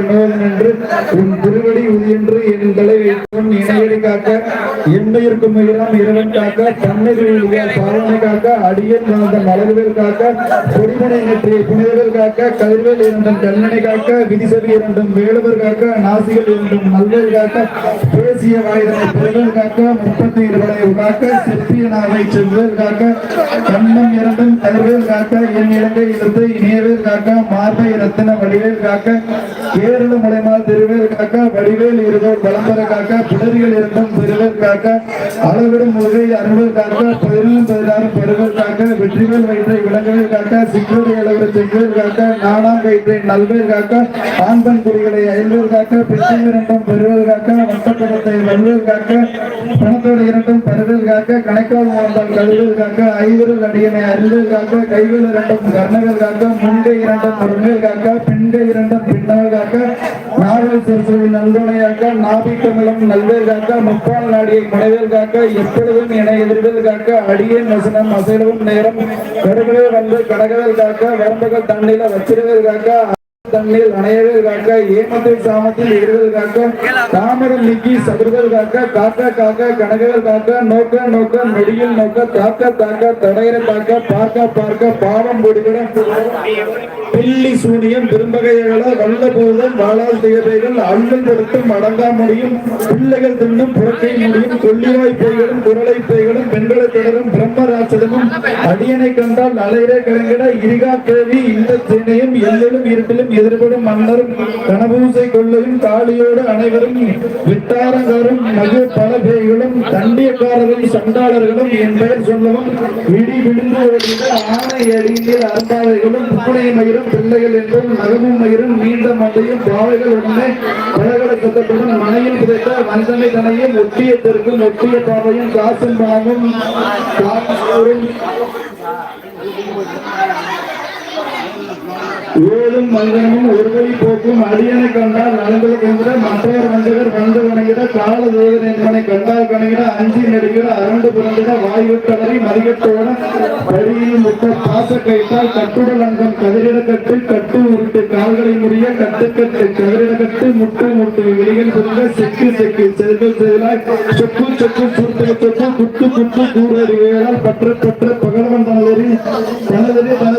வினோதன் என்று உன் திருவடி உதியென்று என் தலை வைத்தவன் இணையடி காக்க என் எண்மையிற்கும் உயிராம் இரவன் காக்க தன்னைய பாவனை காக்க அடியன் வாழ்ந்த மலர்வேல் காக்க பொடிமனை நெற்றிய புனிதவேல் காக்க கதிர்வேல் இரண்டும் கல்லணை காக்க விதிசவி இரண்டும் வேலுவர் காக்க நாசிகள் இரண்டும் நல்வேல் காக்க பேசிய வாயுதனை பெருவேல் காக்க முப்பத்தி இருவரை காக்க செப்பிய நாவை செவ்வேல் காக்க கண்ணம் இரண்டும் கதிர்வேல் காக்க என் இலங்கை இருந்து இனியவேல் காக்க மார்பை ரத்தின வடிவேல் காக்க கேரள முளைமால் திருவேல் காக்க வடிவேல் இருவர் பலம்பர காக்க பிடரிகள் இருந்தும் பெருவேல் காக்க அளவிடும் முருகை அறுவேல் காக்க பதினொன்று பதினாறு பெருவேல் காக்க வெற்றிவேல் வயிற்றை விலங்குகள் காக்க சிக்கோடு அளவு செங்கோல் காக்க நாடாம் வயிற்றை நல்வேல் காக்க ஆண்பன் குறிகளை ஐல்வேல் காக்க பிச்சை இரண்டும் காக்க வட்டப்படத்தை வல்வேல் காக்க பணத்தோடு இரண்டும் பருவேல் காக்க கணைக்கால் மூலம் கழுவேல் காக்க ஐவிரல் அடியனை அருவேல் காக்க கைவேல் இரண்டும் கர்ணகள் காக்க முன்கை இரண்டும் முருங்கேல் காக்க பின்கை இரண்டும் பின்னல் காக்க நாவல் சிறுசுவில் நல்லுணையாக்க நாபிக்கமிழம் நல்வேல் காக்க முப்பால் நாடியை முனைவேல் காக்க எப்பொழுதும் என எதிர்வேல் காக்க அடியேன் வசனம் அசைலவும் நேரம் கடுகளே வந்து கடகவேல் காக்க வரம்புகள் தண்ணில வச்சிருவேல் காக்க தண்ணீர் அணையவேல் காக்க ஏமத்தில் சாமத்தில் இருவேல் காக்க தாமரம் நீக்கி சதுர்கள் காக்க காக்க காக்க கனகவேல் காக்க நோக்க நோக்க நொடியில் நோக்க தாக்க தாக்க தடையிற காக்க பார்க்க பார்க்க பாவம் முடிவிட பில்லி சூனியம் திரும்பகைகள வல்ல போதல் வாழால் திகதைகள் அள்ளல் கொடுத்தும் அடங்கா முடியும். பிள்ளைகள் தின்னும் புறக்கை முடியும் கொல்லிவாய் பேய்களும் குரலை பேய்களும் பெண்களை தொடரும் பிரம்மராட்சதமும். அடியனை கண்டால் அலையிற கலங்கிட இரிகா கேவி இந்த திணையும் எல்லிலும் இருட்டிலும் எதிர்படும் மன்னரும் கனபூசை கொள்ளையும் காளியோடு அனைவரும் விட்டாரங்காரும் நகு பல பேய்களும் தண்டியக்காரரும் சண்டாளர்களும் என் பெயர் சொல்லவும் இடி விழுந்து ஓடுகிற ஆணை அடியில் அருந்தாவைகளும் புனை மயிரும் பிள்ளைகள் என்றும் நகமும் மயிரும் நீண்ட மண்டையும் பாவைகள் உடனே கலகல சத்தத்துடன் மனையில் புதைத்த வந்தனை தனையும் ஒட்டிய தெருக்கும் ஒட்டிய பாவையும் காசும் பாவமும் காசும் ஏழும் மனிதனும் ஒரு வழி போக்கும் அடியனை கண்டால் நலங்கள் கொண்ட மற்றவர் வந்தவர் வந்து வணங்கிட கால தேவன் என்பனை கண்டால் கணங்கிட அஞ்சி நெடுகிற அரண்டு புரண்டிட வாயுத்தவரை மதிகட்டோட வழியில் முட்ட பாச கைத்தால் கட்டுடல் அங்கம் கதிரிட கட்டு கட்டு உருட்டு கால்களை முறிய கட்டு கட்டு கதிரிட கட்டு முட்டு முட்டு வெளிகள் புரிந்த செக்கு செக்கு செல்கள் செயலாய் செப்பு செப்பு சுருத்து செப்பு குட்டு குட்டு கூறறி வேளால் பற்ற பற்ற பகலவன் தனதறி தனதறி தனதறி தனதறி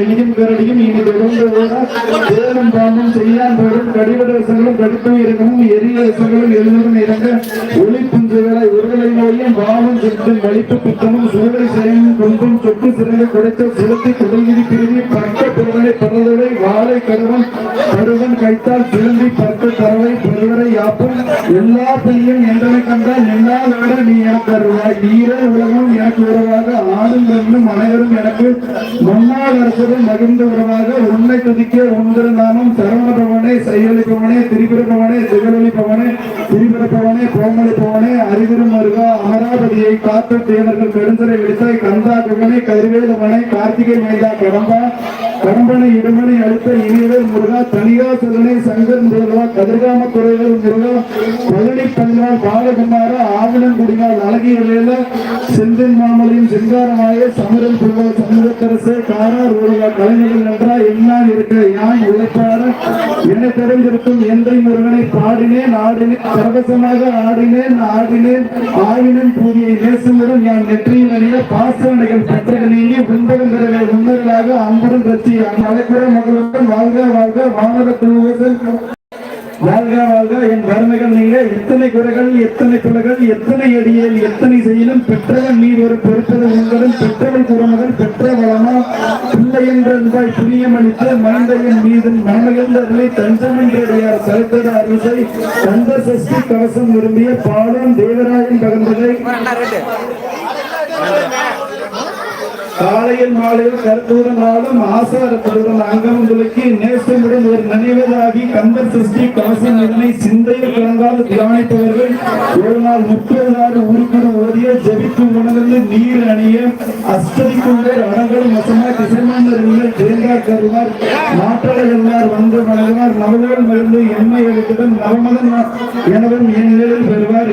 நாயும் எலியும் கரடியும் இனி தொடர்ந்து பாம்பும் செய்யான் போடும். கடிவட ரசங்களும் கடுப்பு இறங்கவும் எரிய ரசங்களும் எழுதும் இறங்க. ஒளி புஞ்சுகளை உருளை நோயும் பாவம் சுற்றும் வலிப்பு பித்தமும் சூழலை செயலும் கொண்டும் சொட்டு சிறந்த குடைத்த சுழத்தி குடல்விதி பிரிவி பக்க பிறவனை பறந்தவை வாழை கருவன் கருவன் கைத்தால் சிலந்தி பக்க தரவை பெருவரை யாப்பும். எல்லா பெண்ணும் என்ற உலகம் நீ எனக்கு வருவாய் நீரே உலகம் எனக்கு உறவாக ஆணும் பெண்ணும் அனைவரும் எனக்கு முன்னாள் அரசரும் மகிழ்ந்த உறவாக உன்னை துதிக்க உந்திரு நானும் சரவணபவனே செயலிப்பவனே திரிபுரப்பவனே திகழளிப்பவனே திரிபுரப்பவனே கோமளிப்பவனே அறிவிரும் மருகா அமராவதியை காத்த தேவர்கள் பெருந்தரை விடுத்தாய். கந்தா குமனை கதிர்வேலவனை கார்த்திகை மைதா கடம்பா. கடம்பனை இடுமனை அழுத்த இனியவர் முருகா தனிகா சொல்லனை சங்கர் முருகா கதிர்காம துறைகள் முருகா பழனி பல்லால் பாலகுமார ஆவணம் குடிகால் அழகிய வேல செந்தில் மாமலையும் சிங்காரமாய சமரன் புருவா சமூகத்தரசு காரார் முருகா கலைஞர்கள் நன்றா என்னால் இருக்க யான் உழைப்பார? என்னை தெரிந்திருக்கும் என்றை முருகனை பாடினேன் ஆடினேன் சரவசமாக ஆடினேன் ஆடினேன். ஆயினும் பூதியை நேசமுடன் யான் நெற்றியின் அணிய பாசவனைகள் பற்ற நீங்கி புந்தகம் பெறவே முன்னர்களாக அம்புடன் ரச்சி வாழ்க வாழ்க வாழ்க வாழ்க என் வறுமைகள் நீங்க எத்தனை குறைகள் எத்தனை எத்தனை அடியேல் எத்தனை பெற்றவன் நீ ஒரு உங்களும் பெற்றவள் குறமகள் பெற்ற வளமா? பிள்ளை என்ற அன்பாய் புரியம் அளித்த மனிதையின் மீது தஞ்சம் என்றுடையார் செலுத்தத அரிசை. கந்த சஷ்டி கவசம் விரும்பிய பாலம் தேவராயன் பகந்ததை காலையில் மாலையில் கருத்தூரம் நாளும் ஆசாரத்துடன் அங்கம் உங்களுக்கு நேசமுடன் ஒரு நினைவதாகி கந்தர் சிருஷ்டி கவசம் இதனை சிந்தையில் கலந்தால் தியானித்தவர்கள் ஒரு நாள் முப்பது நாள் உருக்குடன் ஓதிய ஜபித்து உணர்ந்து நீர் அணிய அஸ்தரிக்குள்ளர் அடங்கள் மசமா திசைமாந்தர்கள் தேங்காய் கருவார். மாற்றலை எல்லார் வந்து வணங்குவார். நவகோல் மருந்து எம்மை எழுத்துடன் நவமதன் எனவும் என் நிலையில் பெறுவார்.